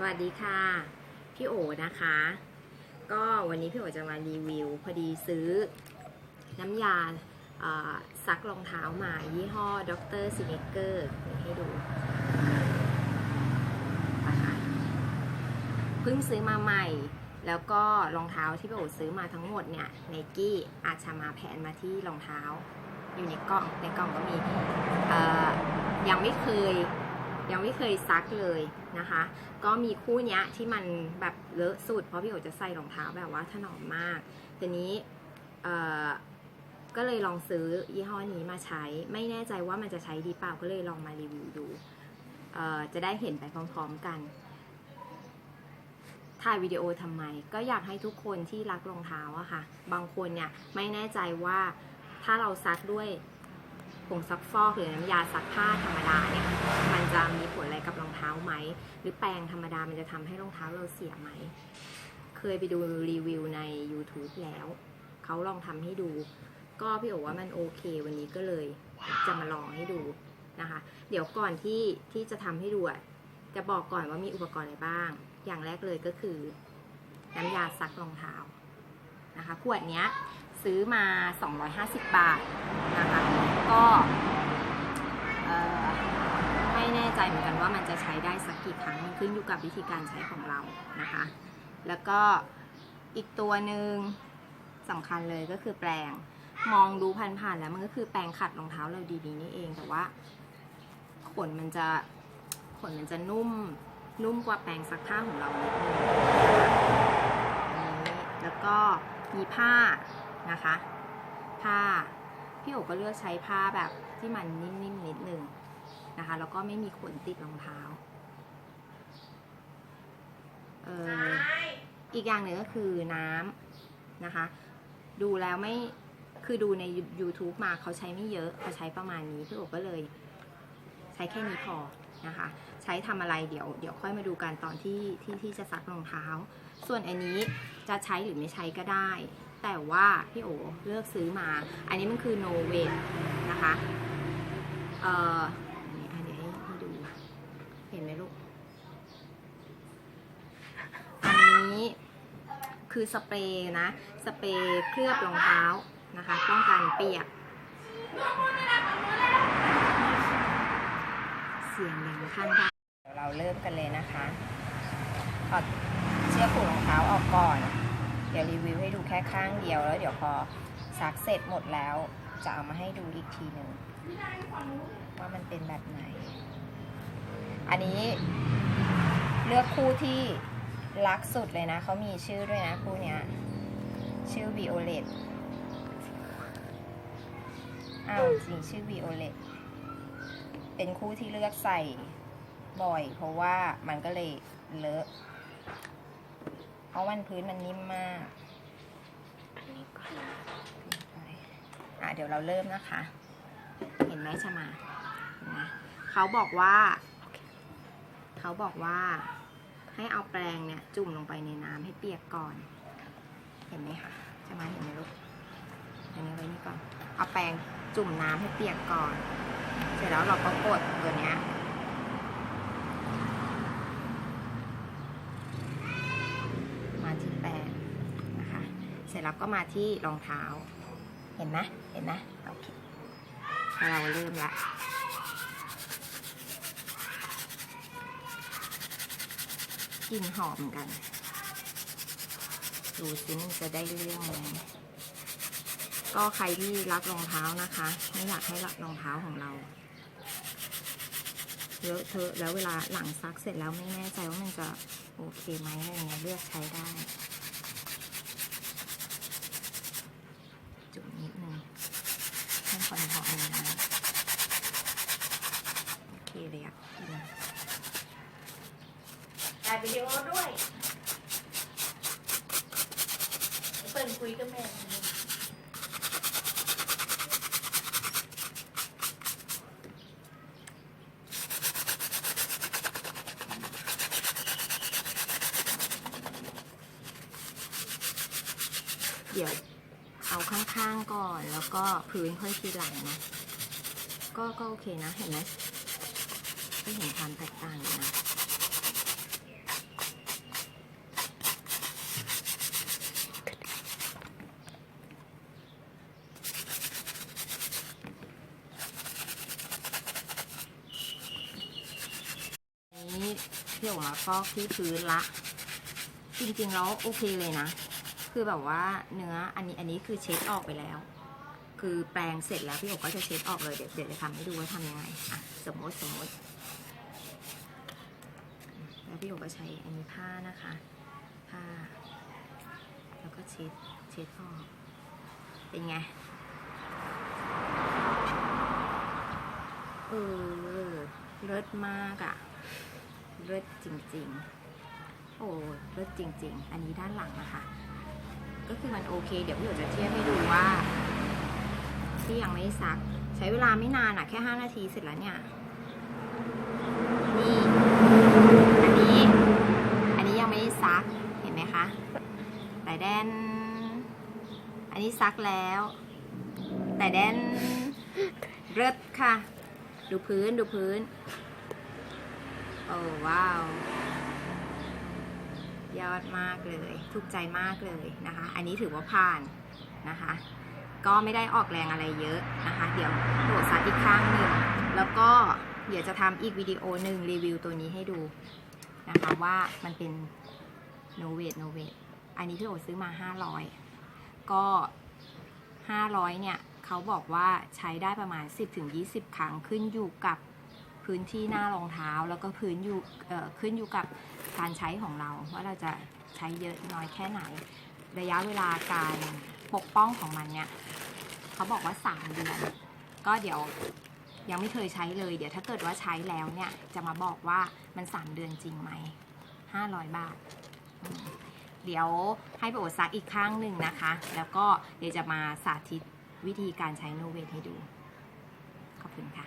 สวัสดีค่ะ พี่โอนะคะ ก็วันนี้พี่โอจะมารีวิว พอดีซื้อน้ำยาซักรองเท้ามายี่ห้อด็อกเตอร์ซินเกอร์ให้ดูนะคะเพิ่งซื้อมาใหม่ แล้วก็รองเท้าที่พี่โอซื้อมาทั้งหมดเนี่ยไนกี้อาจจะมาแผนมาที่รองเท้า อยู่ในกล่องในกล่องก็มียังไม่เคยยังไม่เคยซักเลย นะคะ ก็มีคู่เนี้ยที่มันแบบเลอะสุด เพราะพี่โอจะใส่รองเท้าแบบว่าถนอมมากทีนี้ก็เลยลองซื้อยี่ห้อนี้มาใช้ ไม่แน่ใจว่ามันจะใช้ดีเปล่าก็เลยลองมารีวิวดู จะได้เห็นไปพร้อมๆกัน ถ่ายวิดีโอทำไม ก็อยากให้ทุกคนที่รักรองเท้าอะค่ะ บางคนเนี่ยไม่แน่ใจว่าถ้าเราซักด้วย ผงซักฟอกหรือน้ำยาซักผ้าธรรมดาเนี่ยมันจะมีผลอะไรกับรองเท้าไหม หรือแปรงธรรมดามันจะทำให้รองเท้าเราเสียไหม เคยไปดูรีวิวใน YouTube แล้ว เขาลองทำให้ดู ก็พี่โอว่ามันโอเค วันนี้ก็เลยจะมาลองให้ดูนะคะ เดี๋ยวก่อนที่ที่จะทำให้ดูอะจะบอกก่อนว่ามีอุปกรณ์อะไรบ้าง อย่างแรกเลยก็คือ น้ำยาซักรองเท้านะคะขวดเนี้ยซื้อมา 250 บาทนะคะ ก็ไม่แน่ใจเหมือนกันว่ามันจะใช้ได้สักกี่ครั้งมันขึ้นอยู่กับวิธีการใช้ของเรานะคะ แล้วก็อีกตัวหนึ่งสำคัญเลยก็คือแปรงมองดูผ่านๆแล้วมันก็คือแปรงขัดรองเท้าเราดีๆนี่เองแต่ว่าขนมันจะขนมันจะนุ่มนุ่มกว่าแปรงซักผ้าของเรานิดนึงอันนี้แล้วก็มีผ้านะคะ ผ้า พี่โอก็เลือกใช้ผ้าแบบที่มันนิ่มๆนิดนึงนะคะ แล้วก็ไม่มีขนติดรองเท้าเอออีกอย่างหนึ่งก็คือน้ำนะคะ ดูแล้วไม่คือดูใน YouTube มาเขาใช้ไม่เยอะเขาใช้ประมาณนี้พี่โอก็เลยใช้แค่นี้พอนะคะ ใช้ทำอะไรเดี๋ยวเดี๋ยวค่อยมาดูกันตอนที่ที่ที่จะซักรองเท้า ส่วนอันนี้จะใช้หรือไม่ใช้ก็ได้ แต่ว่าพี่โอเลือกซื้อมา อันนี้มันคือ no weight นะคะเอ่ออันนี้อันนี้ให้ดู เห็นไหมลูก อันนี้คือสเปรย์นะ สเปรย์เคลือบรองเท้านะคะ ป้องกันเปียก เสียงดังข้างบ้นเดี๋ยวเราเริ่มกันเลยนะคะถอดเชือกผูกรองเท้าออกก่อน เดี๋ยวรีวิวให้ดูแค่ข้างเดียวแล้วเดี๋ยวพอซักเสร็จหมดแล้ว จะเอามาให้ดูอีกทีหนึ่งว่ามันเป็นแบบไหน อันนี้เลือกคู่ที่รักสุดเลยนะเขามีชื่อด้วยนะคู่เนี้ย ชื่อ Violet อ้าวจริงชื่อ Violet เป็นคู่ที่เลือกใส่บ่อย เพราะว่ามันก็เลยเลอะเพ ราะวันพื้นมันนิ่มมากอะเดี๋ยวเราเริ่มนะคะ เห็นไหมชะมาเห็นไหมเขาบอกว่า เขาบอกว่า ให้เอาแปรงเนี่ยจุ่มลงไปในน้ำให้เปียกก่อน เห็นไหมคะชะมาเห็นไหมลูกอันนี้ไว้นี่ก่อน เอาแปรงจุ่มน้ำให้เปียกก่อน เสร็จแล้วเราก็กดตัวเนี้ย มาที่แปรงนะคะ เสร็จแล้วก็มาที่รองเท้า เห็นไหมเห็นไหมโอเคเราเริ่มละกลิ่นหอมกัน ดูซิมันจะได้เรื่องไหมก็ใครที่รักรองเท้านะคะ ไม่อยากให้รักรองเท้าของเราเลอะเทอะแล้วเวลาหลังซักเสร็จแล้วไม่แน่ใจว่ามันจะโอเคไหมอะไรเงี้ยเลือกใช้ได้ จุดนิดนึงให้ความหอมเลยนะโอเคเลยอะถ่ายวิดีโอด้วยเปิดคุยกับแม่เดี๋ยว เอาข้างๆก่อน แล้วก็พื้นค่อยทีหลังนะ ก็ก็โอเคนะเห็นไหมไม่เห็นความแตกต่างนะนี่เที่ยวมาฟอกที่พื้นละ จริงๆแล้วโอเคเลยนะ คือแบบว่าเนื้ออันนี้อันนี้คือเช็ดออกไปแล้ว คือแปรงเสร็จแล้วพี่อก็จะเช็ดออกเลยเดี๋ยวเดี๋ยวจะทำให้ดูว่าทำยังไงอะสมมติสมมติแล้วพี่โอก็ใช้อันนี้ผ้านะคะผ้า แล้วก็เช็ดเช็ดออกเป็นไงเออเลิศมากอะเลิศจริง ๆ โอ้เลิศจริง ๆ อันนี้ด้านหลังนะคะ ก็คือมันโอเค เดี๋ยวพี่หยกจะเทียบให้ดูว่า ที่ยังไม่ซัก ใช้เวลาไม่นานอะแค่ 5 นาทีเสร็จแล้วเนี่ย นี่ อันนี้ อันนี้ยังไม่ซัก เห็นไหมคะแต่แดน อันนี้ซักแล้ว แต่แดนเลิศค่ะ ดูพื้นดูพื้น โอ้ว้าว ยอดมากเลย ถูกใจมากเลยนะคะ อันนี้ถือว่าผ่านนะคะ ก็ไม่ได้ออกแรงอะไรเยอะนะคะ เดี๋ยวโหลดซัดอีกข้างหนึ่ง แล้วก็เดี๋ยวจะทำอีกวิดีโอหนึ่งรีวิวตัวนี้ให้ดูนะคะว่ามันเป็น no weight no weight อันนี้ที่โอซื้อมา 500 ก็ 500 เนี่ยเขาบอกว่าใช้ได้ประมาณ 10-20 ครั้งขึ้นอยู่กับพื้นที่หน้ารองเท้า แล้วก็พื้นอยู่เอ่อขึ้นอยู่กับ การใช้ของเราว่าเราจะใช้เยอะน้อยแค่ไหน ระยะเวลาการปกป้องของมันเนี่ยเขาบอกว่า 3 เดือน ก็เดี๋ยวยังไม่เคยใช้เลย เดี๋ยวถ้าเกิดว่าใช้แล้วเนี่ยจะมาบอกว่ามัน 3 เดือนจริงไหม 500 บาท เดี๋ยวให้ไปโอดซักอีกข้างหนึ่งนะคะ แล้วก็เดี๋ยวจะมาสาธิตวิธีการใช้โนเวทให้ดู ขอบคุณค่ะ